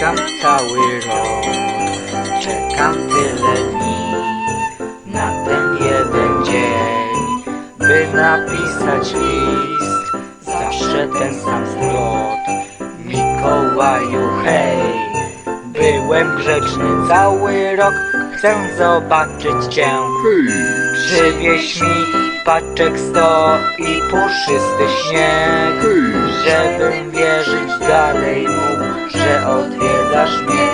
Czekam cały rok, czekam tyle dni na ten jeden dzień, by napisać list. Zawsze ten sam zwrot, Mikołaju hej. Byłem grzeczny cały rok, chcę zobaczyć cię. Przywieź mi paczek sto i puszysty śnieg, żebym wierzyć dalej mógł, że odwiedzasz mnie.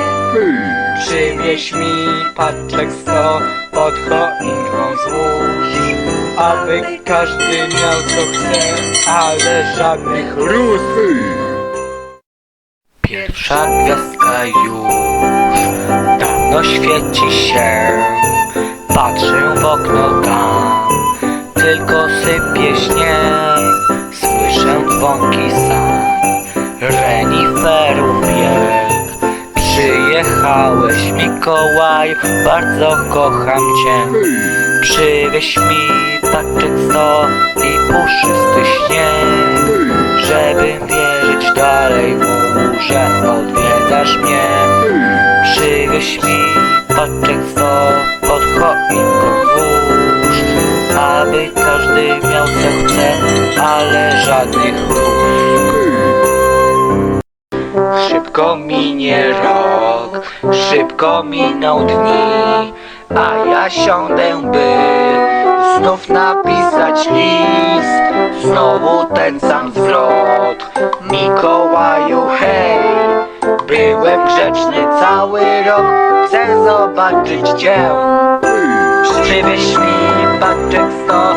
Przywieź mi paczek sto pod choinką złóż, aby każdy miał co chce, ale żadnych róż. Pierwsza gwiazdka już dawno świeci się. Patrzę w okno tam, tylko sypie śnieg. Słyszę dzwonki sań, reniferów bieg. Przyjechałeś Mikołaju, bardzo kocham cię. Przywieź mi paczek sto i puszysty śnieg. Żebym wierzyć dalej mógł, że odwiedzasz mnie Przywieź mi paczek sto każdy miał co chce, ale żadnych róż Szybko minie rok, szybko miną dni A ja siądę by znów napisać list. Znowu ten sam zwrot Mikołaju hej Byłem grzeczny cały rok Chcę zobaczyć cię. Przywieź mi paczek sto